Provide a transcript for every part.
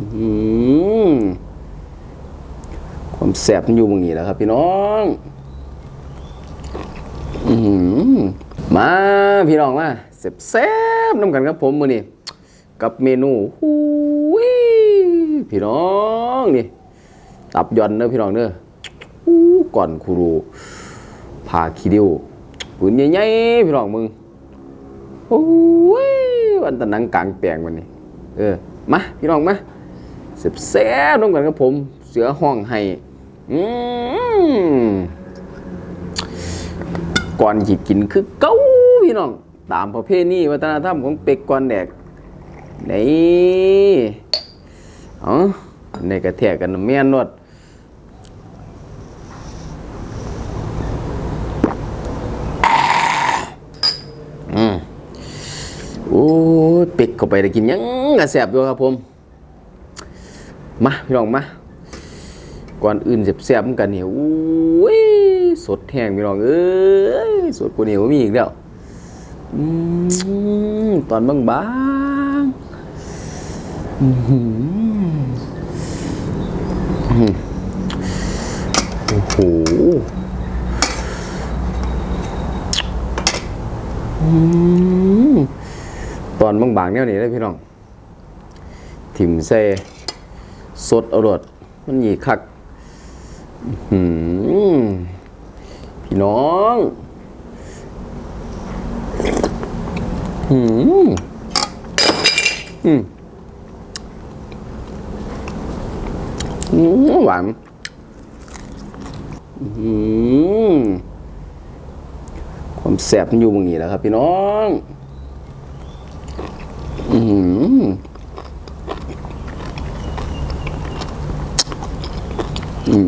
ือความแสบมันอยู่ตรงนี้แหล้วครับ พี่น้องอืมาพี่น้องมาแซ่บๆน้ำกันครับผมมือนี้กับเมนูหูยพี่น้องนี่ตับยอนเด้อพี่น้องเด้ออู้ก่อนครูพาขี้ดิวปืนใหญ่ๆพี่น้องมึงโอ้ยวันตะนังกลางแปลงวันนี้ เออ มา พี่น้องมา แซ่บๆน้ำกันครับผม เสือห้องให้ก่อนจิกินคือเก้าพี่น้อง ตามประเพณีวัฒนธรรมของเป็กก่อนแดกนี่อ๋อในกระแทกกันแม่นนวดอืมโอ้เป็กเข้าไปได้กินยังกระแสบอยู่ครับผม มาพี่น้องมาก่อนอื่นเสียบๆเหมือนกันเนี่ยอุ้ยสดแห้งพี่น้องเอ้ยสดกว่านี้บ่มีอีกแล้วตอนบางๆอื้อหืออื้อโอ้โหตอนบางๆเนี่ยนี่เลยพี่น้อง ถิ่มใส่ สดเอารดมันหยีคักพี่น้องหืมอืมอืมหวานอืมความแสบมันอยู่ตรงนี้แหล้วครับ พี่น้อง อืม อื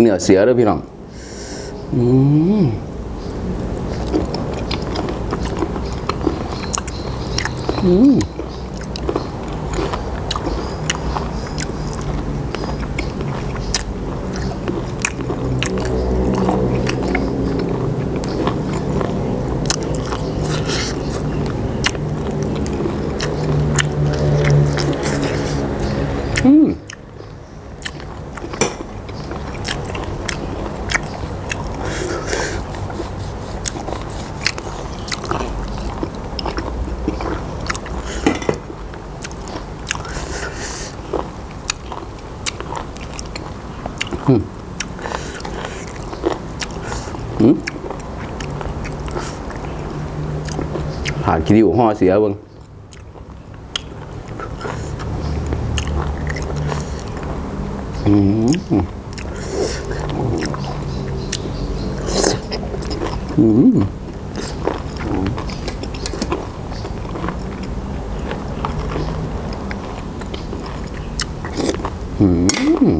เนื้อเสียเด้อพี่น้องอืมอืม หากินอยู่ห่อเสียบ้างอืมอืมอืม